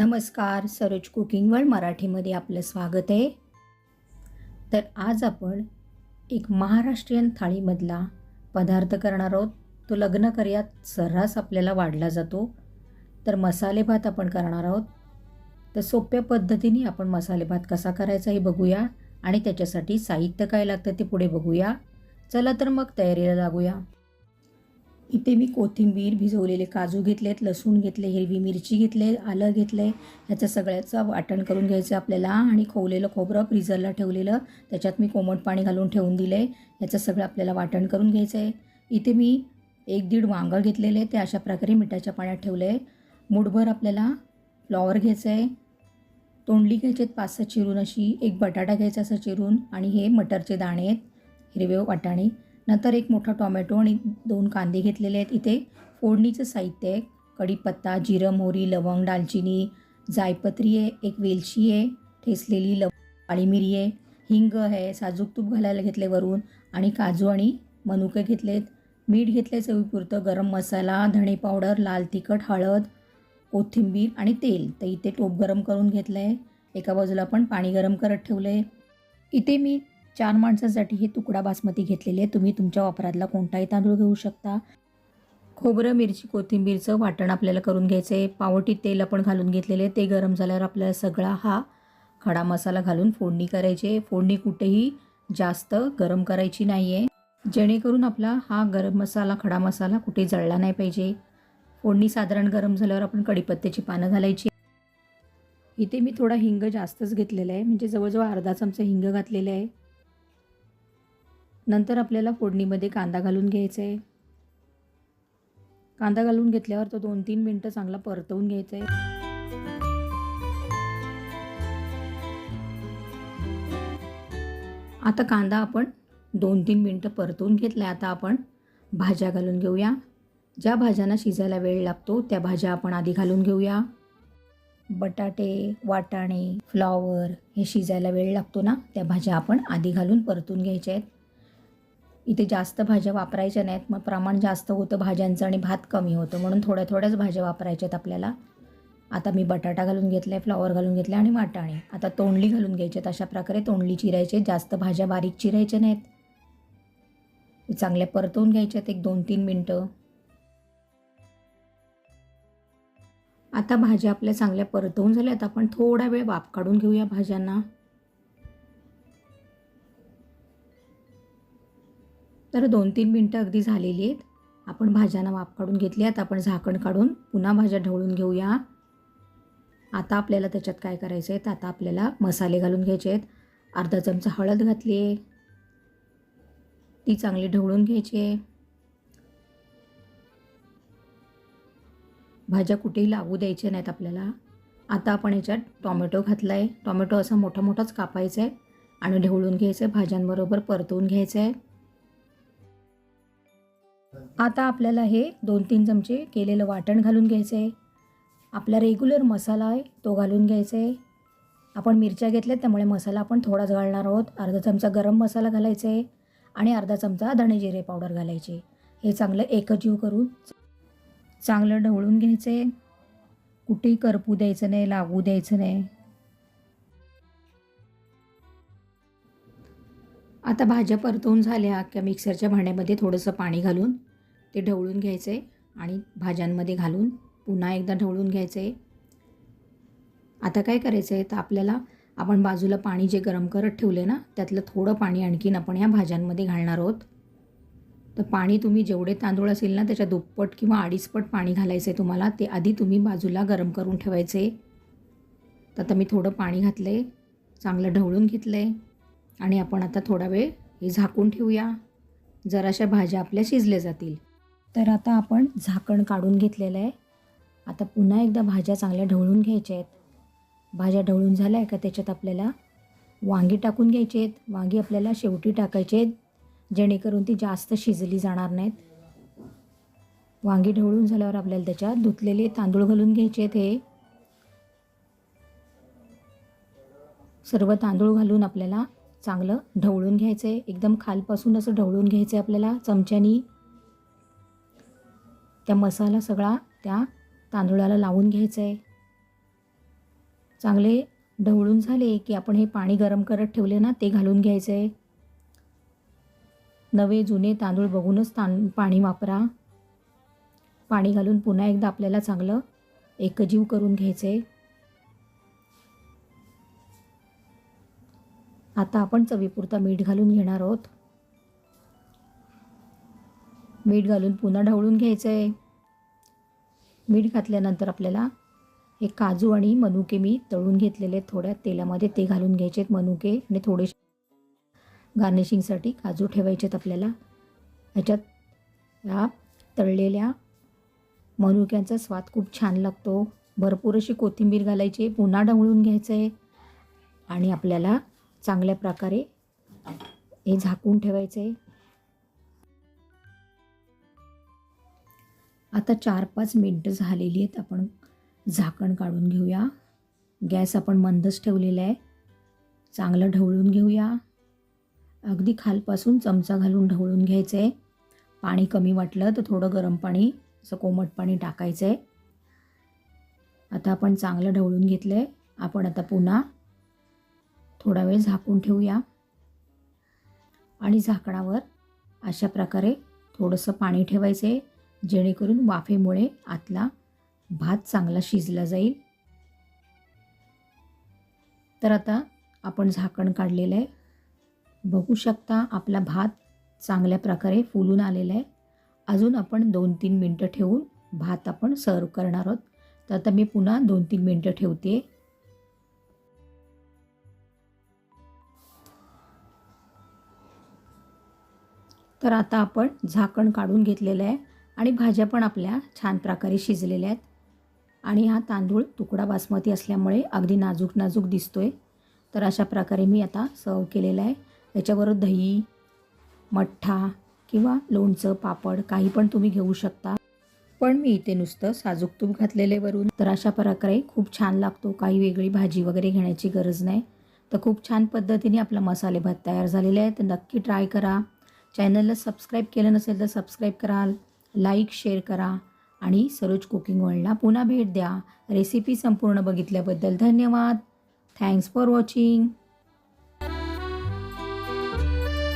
नमस्कार Saroj cooking world मराठीमध्ये आपलं स्वागत आहे. तर आज आपण एक महाराष्ट्रीयन थाळीमधला पदार्थ करणार आहोत. तो लग्न कर्यात सर्रास आपल्याला वाढला जातो. तर मसाले भात आपण करणार आहोत. तर सोप्या पद्धतीने आपण मसाले भात कसा करायचा हे बघूया आणि त्याच्यासाठी साहित्य काय लागतं ते पुढे बघूया. चला तर मग तयारीला लागूया. इथे मी कोथिंबीर भिजवलेले काजू घेतलेत लसूण घेतले हिरवी मिरची घेतले आलं घेतलं. आहे ह्याचं सगळ्याचं वाटण करून घ्यायचं आपल्याला आणि खोवलेलं खोबरं फ्रीझरला ठेवलेलं. त्याच्यात मी कोमट पाणी घालून ठेवून दिलं. आहे ह्याचं सगळं आपल्याला वाटण करून घ्यायचं आहे. इथे मी एक दीड वांगं घेतलेले ते अशा प्रकारे मिठाच्या पाण्यात ठेवलं. आहे मुठभर आपल्याला फ्लॉवर घ्यायचं आहे. तोंडली घ्यायचे आहेत पाच सहा चिरून अशी एक बटाटा घ्यायचा असं चिरून आणि हे मटरचे दाणे आहेत हिरवे वाटाणे. नंतर एक मोठा टॉमॅटो आणि दोन कांदे घेतलेले आहेत. इथे फोडणीचं साहित्य आहे. कढीपत्ता जिरं मोहरी लवंग दालचिनी जायपत्री आहे. एक वेलची आहे. ठेसलेली लव काळी मिरी आहे. हिंग आहे. साजूक तूप घालायला घेतले वरून. आणि काजू आणि मनुके घेतलेत. मीठ घेतले चवीपुरतं. गरम मसाला धणे पावडर लाल तिखट हळद कोथिंबीर आणि तेल. तर इथे टोप गरम करून घेतलं आहे एका बाजूला पण पाणी गरम करत ठेवलं आहे इथे मी चार माणसासाठी हे तुकडा बासमती घेतलेले आहे तुम्ही तुमच्या वापरातला कोणताही तांदूळ घेऊ शकता. खोबरं मिरची कोथिंबीरचं वाटण आपल्याला करून घ्यायचं आहे पावटीत तेल आपण घालून घेतलेले आहे. ते गरम झाल्यावर आपल्याला सगळा हा खडा मसाला घालून फोडणी करायची आहे. फोडणी कुठेही जास्त गरम करायची नाही आहे जेणेकरून आपला हा गरम मसाला खडा मसाला कुठे जळला नाही पाहिजे. फोडणी साधारण गरम झाल्यावर आपण कढीपत्त्याची पानं घालायची इथे मी थोडा हिंग जास्तच घेतलेला आहे. म्हणजे जवळजवळ अर्धा चमचा हिंग घातलेला आहे. नंतर आपल्याला फोडणीमध्ये कांदा घालून घ्यायचा आहे कांदा घालून घेतल्यावर तो दोन तीन मिनटं चांगला परतवून घ्यायचा आहे आता कांदा आपण दोन तीन मिनटं परतवून घेतला आता आपण भाज्या घालून घेऊया. ज्या भाज्यांना शिजायला वेळ लागतो त्या भाज्या आपण आधी घालून घेऊया. बटाटे वाटाणे फ्लॉवर हे शिजायला वेळ लागतो ना त्या भाज्या आपण आधी घालून परतून घ्यायच्या आहेत. इथे जास्त भाज्या वापरायच्या नाहीत. मग प्रमाण जास्त होतं भाज्यांचं आणि भात कमी होतं. म्हणून थोड्या थोड्याच भाज्या वापरायच्या आहेत आपल्याला. आता मी बटाटा घालून घेतला आहे फ्लॉवर घालून घेतले आणि वाटाणे. आता तोंडली घालून घ्यायचे आहेत अशा प्रकारे. तोंडली चिरायचे जास्त भाज्या बारीक चिरायच्या नाहीत. चांगल्या परतवून घ्यायच्या आहेत एक दोन तीन मिनटं. आता भाज्या आपल्या चांगल्या परतवून झाल्यात. आपण थोडा वेळ वाफ काढून घेऊया भाज्यांना. तर दोन तीन मिनटं अगदी झालेली आहेत. आपण भाज्यांना वाफ काढून घेतली आहेत. आपण झाकण काढून पुन्हा भाज्या ढवळून घेऊया. आता आपल्याला त्याच्यात काय करायचं आहे? तर आता आपल्याला मसाले घालून घ्यायचे आहेत. अर्धा चमचा हळद घातली आहे. ती चांगली ढवळून घ्यायची आहे. भाज्या कुठेही लागू द्यायच्या नाहीत आपल्याला. आता आपण याच्यात टॉमॅटो घातला आहे टॉमॅटो असा मोठा मोठाच कापायचा आहे आणि ढवळून घ्यायचं आहे भाज्यांबरोबर परतवून घ्यायचं आहे आता आपल्याला हे दोन तीन चमचे केलेलं वाटण घालून घ्यायचं आहे आपला रेग्युलर मसाला आहे तो घालून घ्यायचा आहे आपण मिरच्या घेतल्यात त्यामुळे मसाला आपण थोडाच घालणार आहोत. अर्धा चमचा गरम मसाला घालायचा आहे आणि अर्धा चमचा धणे जिरे पावडर घालायचे. हे चांगलं एकजीव करून चांगलं ढवळून घ्यायचं आहे कुठेही करपू द्यायचं नाही लागू द्यायचं नाही. आता भाज्या परतवून झाल्या. की मिक्सरच्या भांड्यामध्ये थोडंसं पाणी घालून ते ढवळून घ्यायचं आहे आणि भाज्यांमध्ये घालून पुन्हा एकदा ढवळून घ्यायचं. आहे आता काय करायचं आहे? तर आपल्याला आपण बाजूला पाणी जे गरम करत ठेवले ना त्यातलं थोडं पाणी आणखीन आपण ह्या भाज्यांमध्ये घालणार आहोत. तर पाणी तुम्ही जेवढे तांदूळ असेल ना त्याच्या दुप्पट किंवा अडीचपट पाणी घालायचं आहे तुम्हाला ते आधी तुम्ही बाजूला गरम करून ठेवायचे. तर आता मी थोडं पाणी घातलं आहे चांगलं ढवळून घेतलं आहे आणि आपण आता थोडा वेळ हे झाकून ठेवूया. जराशा भाज्या आपल्या शिजल्या जातील. तर आता आपण झाकण काढून घेतलेलं आहे. आता पुन्हा एकदा भाज्या चांगल्या ढवळून घ्यायच्या आहेत. भाज्या ढवळून झाल्या आहे का त्याच्यात आपल्याला वांगी टाकून घ्यायची आहेत. वांगी आपल्याला शेवटी टाकायचे आहेत जेणेकरून ती जास्त शिजली जाणार नाहीत. वांगी ढवळून झाल्यावर आपल्याला त्याच्यात धुतलेले तांदूळ घालून घ्यायचे आहेत हे. सर्व तांदूळ घालून आपल्याला चांगलं ढवळून घ्यायचं आहे एकदम खालपासून असं ढवळून घ्यायचं आहे आपल्याला चमच्यानी. त्या मसाला सगळा त्या तांदूळाला लावून घ्यायचा आहे चांगले ढवळून झाले की आपण हे पाणी गरम करत ठेवले ना ते घालून घ्यायचं आहे नवे जुने तांदूळ बघूनच तां पाणी वापरा. पाणी घालून पुन्हा एकदा आपल्याला चांगलं एकजीव करून घ्यायचं आहे आता आपण चवीपुरता मीठ घालून घेणार आहोत. मीठ घालून पुन्हा ढवळून घ्यायचं आहे मीठ घातल्यानंतर आपल्याला हे काजू आणि मनुके मी तळून घेतलेले थोड्या तेलामध्ये ते घालून घ्यायचे आहेत मनुके आणि थोडेसे गार्निशिंगसाठी काजू ठेवायचे आहेत आपल्याला. ह्याच्यात ह्या तळलेल्या मनुक्यांचा स्वाद खूप छान लागतो. भरपूर अशी कोथिंबीर घालायची पुन्हा ढवळून घ्यायचं आहे आणि आपल्याला चांगल्या प्रकारे हे झाकून ठेवायचं आहे आता चार पाच मिनटं झालेली आहेत. आपण झाकण काढून घेऊया. गॅस आपण मंदच ठेवलेला आहे. चांगलं ढवळून घेऊया. अगदी खालपासून चमचा घालून ढवळून घ्यायचं आहे पाणी कमी वाटलं तर थोडं गरम पाणी असं कोमट पाणी टाकायचं आहे आता आपण चांगलं ढवळून घेतलं आहे आपण आता पुन्हा थोडा वेळ झाकून ठेवूया. आणि झाकणावर अशा प्रकारे थोडंसं पाणी ठेवायचं आहे जेणेकरून वाफेमुळे आतला भात चांगला शिजला जाईल. तर आता आपण झाकण काढलेलं आहे. बघू शकता आपला भात चांगल्या प्रकारे फुलून आलेला आहे. अजून आपण दोन तीन मिनटं ठेवून भात आपण सर्व करणार आहोत. तर आता मी पुन्हा दोन तीन मिनटं ठेवते. तर आता आपण झाकण काढून घेतलेलं आहे. आणि भाज्या पण आपल्या छान प्रकारे शिजलेल्या आहेत. आणि हा तांदूळ तुकडा बासमती असल्यामुळे अगदी नाजूक नाजूक दिसतो आहे तर अशा प्रकारे मी आता सर्व केलेला आहे. याच्याबरोबर दही मठ्ठा किंवा लोणचं पापड काही पण तुम्ही घेऊ शकता. पण मी इथे नुसतं साजूक तूप घातलेले वरून. तर अशा प्रकारे खूप छान लागतो. काही वेगळी भाजी वगैरे घेण्याची गरज नाही. तर खूप छान पद्धतीने आपला मसाले भात तयार झालेला आहे. तर नक्की ट्राय करा. चॅनलला सबस्क्राईब केलं नसेल तर सबस्क्राईब कराल. लाईक शेअर करा आणि सरोज कुकिंग वर्ल्डला पुन्हा भेट द्या. रेसिपी संपूर्ण बघितल्याबद्दल धन्यवाद. Thanks for watching.